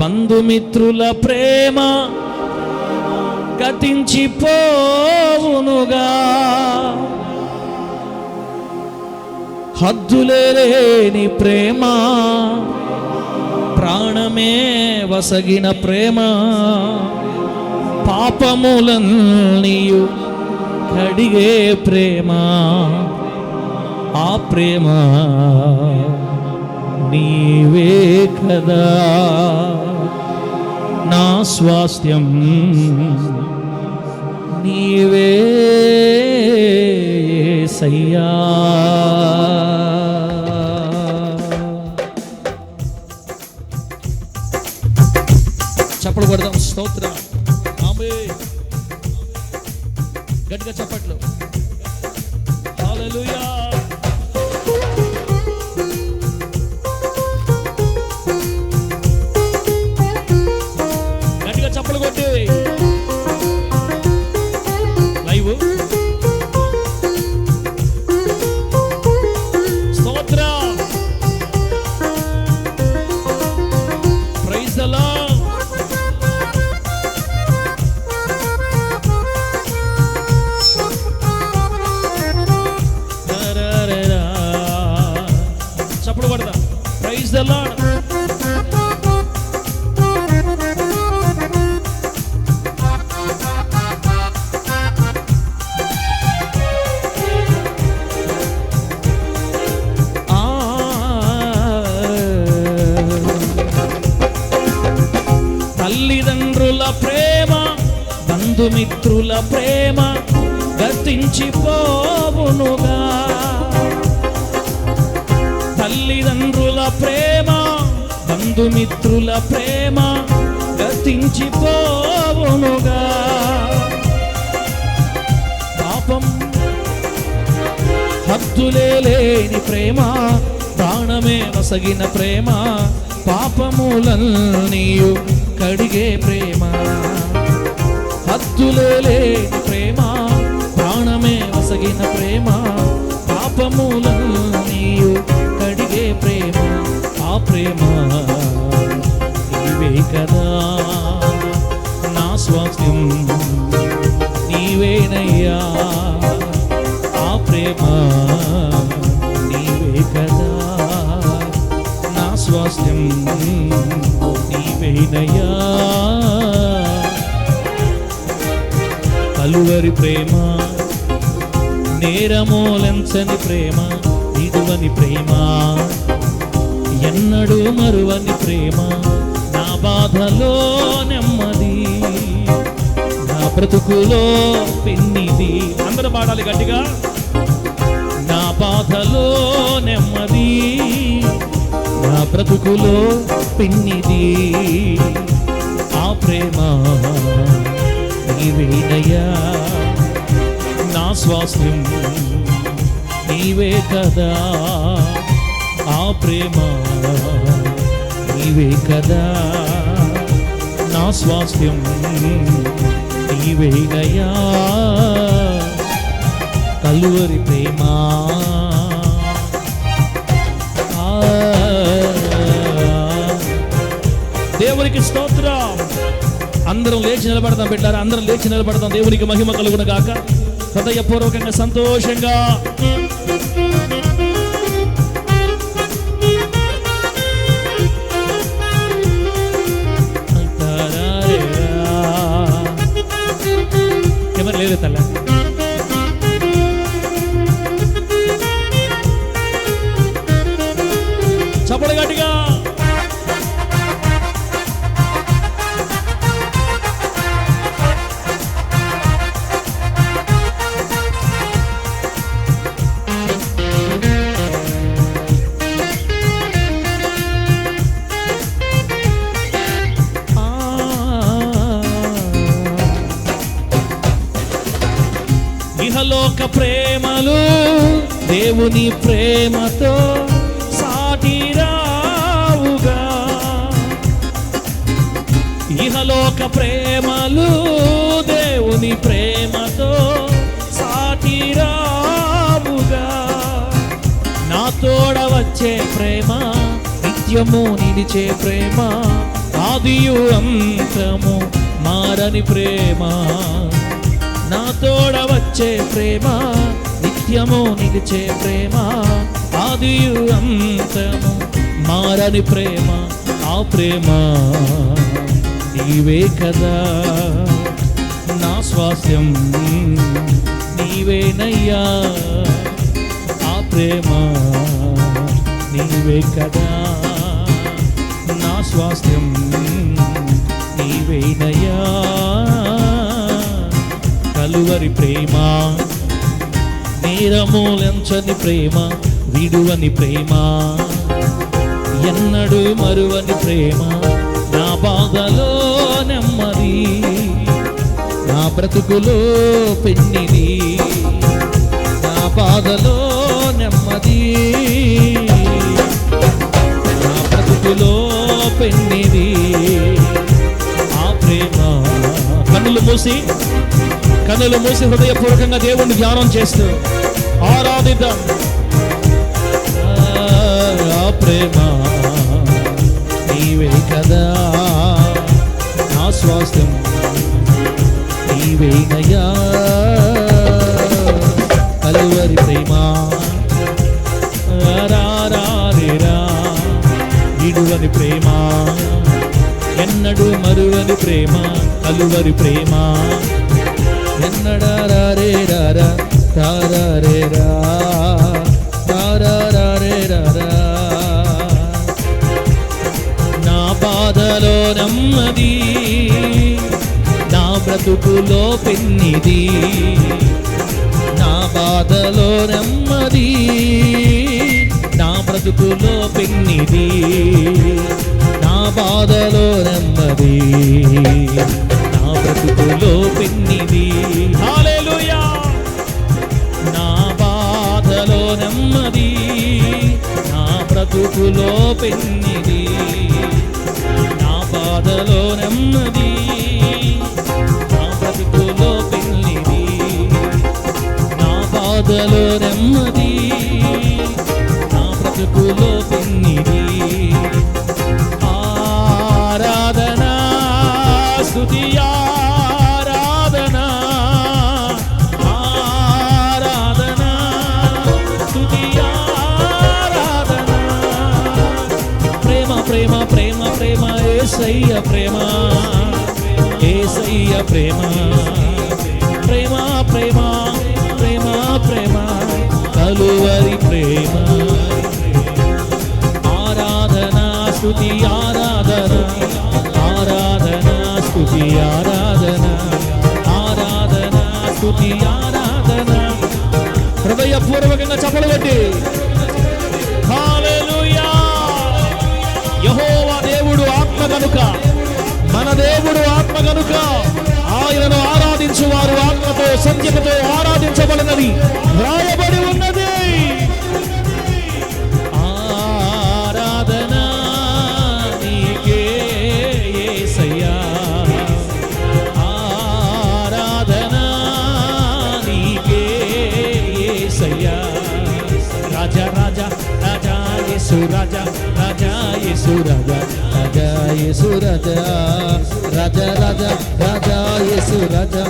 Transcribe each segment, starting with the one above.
బంధుమిత్రుల ప్రేమ గతించిపోవునుగా. హద్దులేని ప్రేమ ప్రాణమే వసగిన ప్రేమ పాపములన్నీయు కడిగే ప్రేమ ఆ ప్రేమ నీవే కదా. నా స్వాస్థ్యం నీవే సయ్యా చప్పలు కొడదాం స్తోత్రం. The Lord. తల్లిదండ్రుల ప్రేమ బంధుమిత్రుల ప్రేమ గతించిపోవునుగా తల్లిదండ్రుల ప్రేమ బంధుమిత్రుల ప్రేమ గతించిపోవునుగా. పాపం హద్దులే లేని ప్రేమ ప్రాణమే వసగిన ప్రేమ పాపములన్నీయు కడిగే ప్రేమ. హద్దులే లేని ప్రేమ ప్రాణమే వసగిన ప్రేమ పాపములన్నీయు కడిగే ప్రేమ. ప్రేమ. నీవే కదా నా స్వాస్థ్యం. నీవేనయ్యా ఆ ప్రేమ. నీవే కదా నా స్వాస్థ్యం. నీవేనయ్యా. కలువరి ప్రేమ నేరమోలంచని ప్రేమ ఇదువని ప్రేమ. ఎన్నడూ మరువని ప్రేమ నా బాధలో నెమ్మది. నా బ్రతుకులో పిన్నిది. అందరూ పాడాలి గట్టిగా. నా బాధలో నెమ్మది నా బ్రతుకులో పిన్నిది. ఆ ప్రేమ నీవేనయ్యా నా స్వాస్థ్యం నీవే కదా. ఆ ప్రేమ నీవే కదా. నా స్వాస్థ్యం నీవేనయ్యా కలువరి ప్రేమ. ఆ, దేవునికి స్తోత్రం. అందరం లేచి నిలబడతాం పెట్టారు అందరం లేచి నిలబడతాం దేవునికి మహిమ కలుగును గాక. హృదయపూర్వకంగా సంతోషంగా. కెమెరా పరలోక ప్రేమలు దేవుని ప్రేమతో సాటిరావుగా నా తోడ వచ్చే ప్రేమ నిత్యము నిలిచే ప్రేమ ఆ ఆదియు అంతము మారని ప్రేమ. నా తోడ వచ్చే ప్రేమ నిత్యము నిలిచే ప్రేమ ఆదియు అంతము మారని ప్రేమ ఆ ప్రేమ. నీవే కదా. నా స్వాస్థ్యం నీవేనయ్యా. ఆ ప్రేమ నీవే కదా. నా స్వాస్థ్యం నీవేనయ్యా. కలువరి ప్రేమ నేరమూలంచని ప్రేమ విడువని ప్రేమ ఎన్నడూ మరువని ప్రేమ నా బాధలో నా బ్రతుకులో పెన్నిది నా బాధలో నెమ్మది. నా బ్రతుకులో పెన్నిది ఆ ప్రేమ కన్నులు మూసి కన్నులు మూసి హృదయపూర్వకంగా దేవుణ్ణి ధ్యానం చేస్తూ ఆరాధిద్దాం. ఆ ప్రేమ నీవే కదా. ఆశ్వాసం నీవేనయ్యా కలువరి ప్రేమ. రారేరా ఇడువని ప్రేమ. ఎన్నడు మరువని ప్రేమ. కలువరి ప్రేమ. ఎన్నడా రారే రారా రారే రా. నా బాధలో నెమ్మది బ్రతుకులో పెన్నిది. నా బాధలో నెమ్మది. నా బ్రతుకులో పెన్నిది. నా బాధలో నెమ్మది. నా బ్రతుకులో పెన్నిది. నా బాధలో నెమ్మది. నా బ్రతుకులో పెన్నిది. నా బాధలో నెమ్మది. బ్రతుకులో పెళ్ళిది నా బాధలో నెమ్మది నా బ్రతుకులో పెన్నిది. ఆరాధనా స్థుతి ఆరాధనా ఆరాధనా స్తుతి ఆరాధనా. ప్రేమ ప్రేమ ప్రేమ ప్రేమ ఏసయ్య ప్రేమ ఏసయ్య ప్రేమ. ప్రేమ ప్రేమ ప్రేమ కలువరి ప్రేమ. ఆరాధన స్తుతి ఆరాధన ఆరాధన స్తుతి ఆరాధన ఆరాధన స్తుతి ఆరాధన. హృదయపూర్వకంగా చప్పలు యహోవా దేవుడు ఆత్మ కనుక. మన దేవుడు ఆత్మ కనుక. ఆయనను ఆరాధించు వారు ఆత్మతో సత్యముతో ఆరాధించబడినది. వ్రాయబడి ఉన్నది. ఆరాధన నీకే యేసయ్యా ఆరాధన నీకే యేసయ్యా రాజా రాజా రాజా యేసు రాజా రాజా యేసు రాజా రాజా యేసు రాజా. రాజా రాజా రాజా యేసు రాజా రాజా.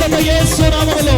పరిశుద్ధత యేసు నామములో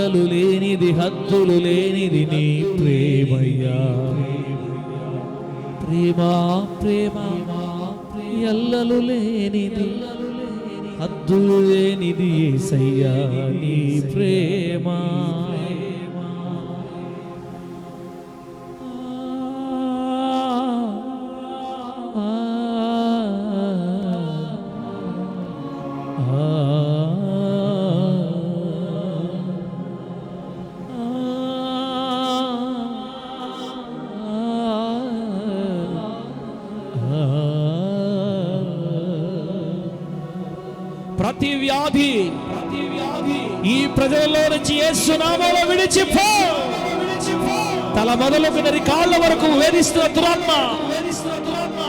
మూలలు లేనిది హద్దులు లేనిది నీ ప్రేమయ్యా. ప్రేమ ప్రేమా ఎల్లలు లేనిది హద్దులు లేనిది సయ్యా నీ ప్రేమా. ఈ ప్రజలలో నుంచి ఏ సునామాలో విడిచిపో. తల మొదలుకున్నది కాళ్ళ వరకు వేధిస్తున్న దురాత్మ.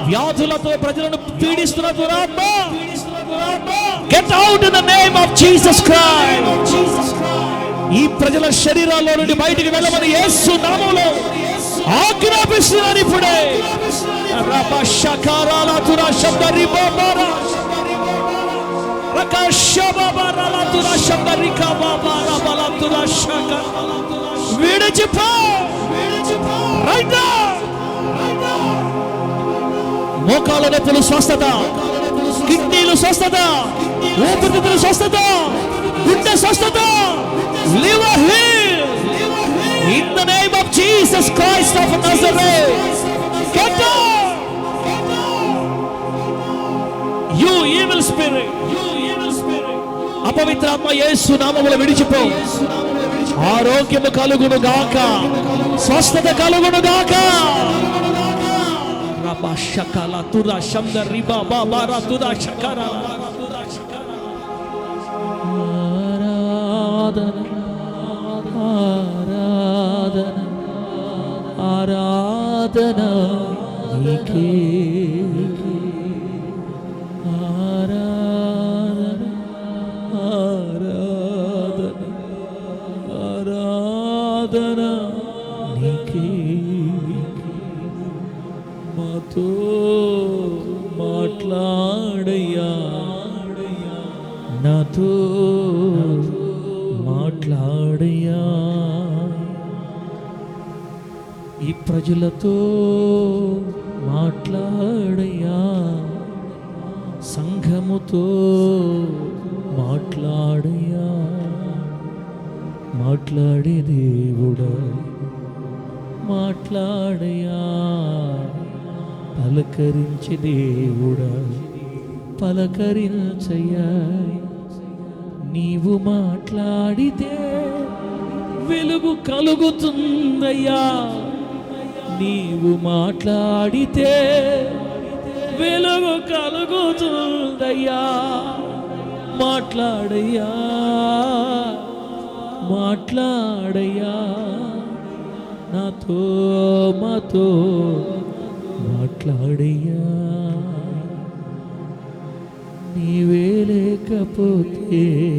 వ్యాధులతో ప్రజలను పీడిస్తున్న దురాత్మ. Get out the name of Jesus Christ ఈ ప్రజల శరీరాల్లో నుండి బయటికి వెళ్ళమని యేసు నామంలో ఆజ్ఞాపిస్తున్నాను ఇప్పుడే. రబ శబ్ద రిబాబారా. విడిచిపో మోకాల నొప్పులు స్వస్థత కిడ్నీలు స్వస్థత ఊపిరితిత్తులు స్వస్థత గుండె స్వస్థత liver heal in the name of Jesus Christ of Nazareth get you you evil spirit అపవిత్రాత్మ Yesu నామములో విడిచిపో. ఆరోగ్యము కలుగును గాక స్వస్థత కలుగును గాక రబా శకల తురా శబ్ద రిబా బాబా రా తురా ఆరాధన ఆరాధన ఆరాధన నీకే ఆరాధన. నాతో మాట్లాడయా ఈ ప్రజలతో మాట్లాడయా సంఘముతో మాట్లాడయా మాట్లాడే దేవుడా మాట్లాడయా పలకరించి దేవుడా పలకరించయ్యా. నీవు మాట్లాడితే వెలుగు కలుగుతుందయ్యా. నీవు మాట్లాడితే వెలుగు కలుగుతుందయ్యా. మాట్లాడయ్యా. మాట్లాడయ్యా. నాతో మాతో మాట్లాడయ్యా. నీవే లేకపోతే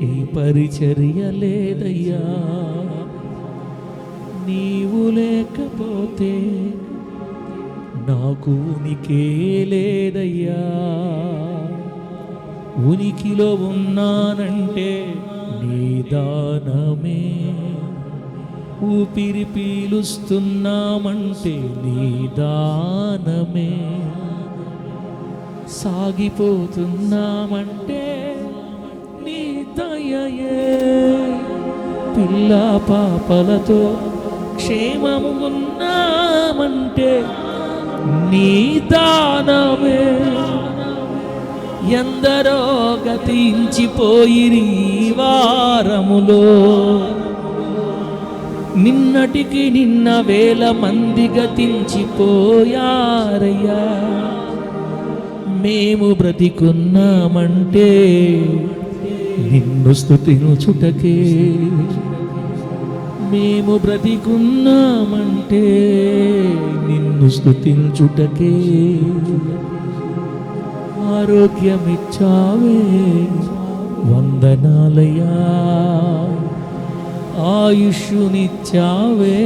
ఈ పరిచర్య లేదయ్యా. నీవు లేకపోతే నాకు ఉనికే లేదయ్యా. ఉనికిలో ఉన్నానంటే నీ దానమే. ఊపిరి పీలుస్తున్నామంటే నీ దానమే. సాగిపోతున్నామంటే నీ దయయే. పిల్ల పాపలతో క్షేమము ఉన్నామంటే నీ దానమే. ఎందరో గతించిపోయిరి వారములో. నిన్నటికి నిన్న వేల మంది గతించిపోయారయ్యా. మేము బ్రతికున్నామంటే నిన్ను స్తుతించుటకే. మేము బ్రతికున్నామంటే నిన్ను స్థుతించుటకే ఆరోగ్యమిచ్చావే వందనాలయా ఆయుష్నిచ్చావే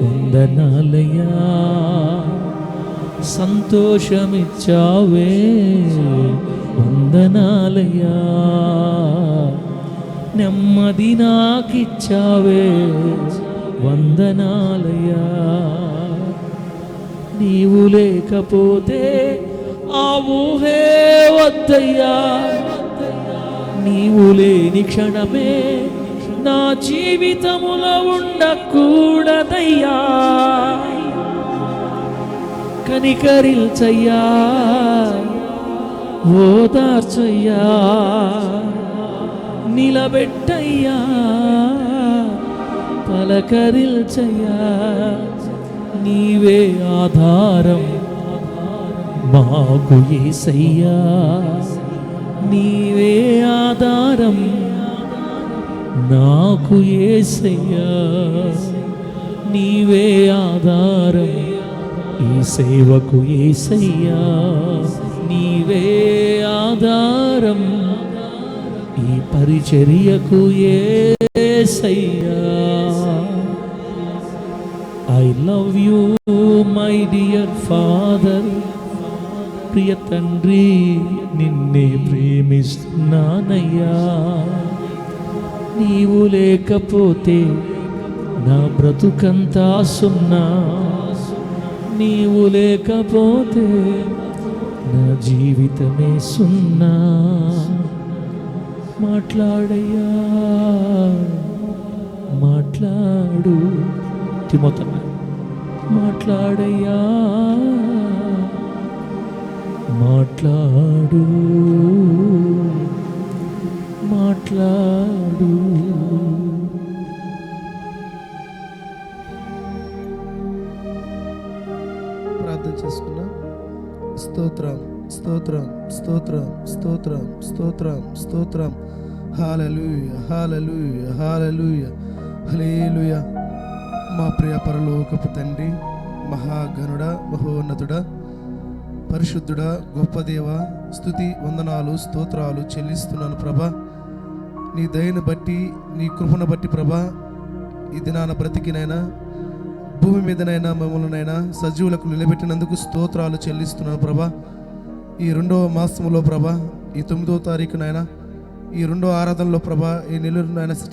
వందనాలయా సంతోషమిచ్చావే వందనాలయ్యా. నెమ్మది నాకిచ్చావే వందనాలయ్యా. నీవు లేకపోతే ఆ ఊహే వద్దయ్యా. నీవు లేని క్షణమే నా జీవితములో ఉండకూడదయ్యా. కనికరిల్చయ్యా ఓదార్చయ్యా నిలబెట్టయ్యా పలకరిల్చయ్యా. నీవే ఆధారం మాకు ఏసయ్యా. నీవే ఆధారం నాకు ఏసయ్యా. నీవే ఆధారం ఈ సేవకు ఏసయ్యా నీవే ఆధారం. ఈ పరిచర్యకు ఏసయ్యా. I love you my dear father ప్రియ తండ్రి నిన్నే ప్రేమిస్తున్నానయ్యా. నీవు లేకపోతే నా బ్రతుకంతా సున్నా. నీవు లేకపోతే నా జీవితమే సున్నా. మాట్లాడయ్యా మాట్లాడు. తిమోత మాట్లాడయ్యా మాట్లాడు. మాట్లాడు. ప్రార్థన చేసుకున్నా? స్తోత్రం స్తోత్రం స్తోత్రం స్తోత్రం స్తోత్రం స్తోత్రం. Hallelujah hallelujah hallelujah. హలేలుయ మా ప్రియ పరలోకపు తండ్రి మహాగణుడ మహోన్నతుడ పరిశుద్ధుడ గొప్ప దేవ స్థుతి వందనాలు స్తోత్రాలు చెల్లిస్తున్నాను ప్రభా. నీ దయను బట్టి నీ కృపను బట్టి ప్రభా ఈ దినాన బ్రతికినైనా భూమి మీదనైనా మమ్మల్నైనా సజీవులకు నిలబెట్టినందుకు స్తోత్రాలు చెల్లిస్తున్నాను ప్రభా. ఈ రెండవ మాసంలో ప్రభా ఈ తొమ్మిదవ తారీఖునైనా ఈ రెండో ఆరాధనలో ప్రభా ఈ నెల్లూరు నాయన సిటీ